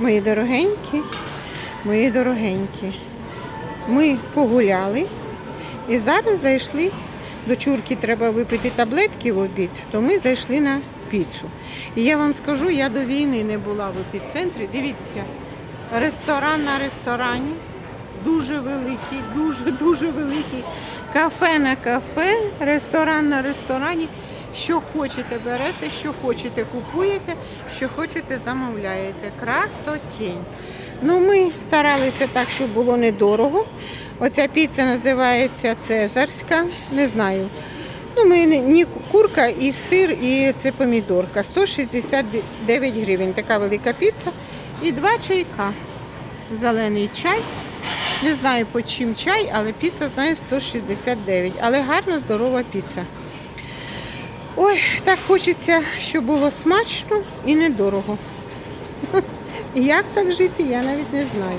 Мої дорогенькі, мої дорогенькі. Ми погуляли і зараз зайшли. До чурки треба випити таблетки в обід, то ми зайшли на піцу. І я вам скажу, я до війни не була в епіцентрі. Дивіться, ресторан на ресторані. Дуже великий, дуже дуже великий. Кафе на кафе, ресторан на ресторані. Що хочете, берете, що хочете, купуєте, що хочете, замовляєте. Красотень. Ну, ми старалися так, щоб було недорого. Оця піца називається Цезарська. Не знаю. Ну, ми не- курка, і сир, і це помідорка. 169 гривень. Така велика піца. І два чайка. Зелений чай. Не знаю по чим чай, але піца знаю 169. Але гарна, здорова піца. Ой, так хочеться, щоб було смачно і недорого. Як так жити, я навіть не знаю.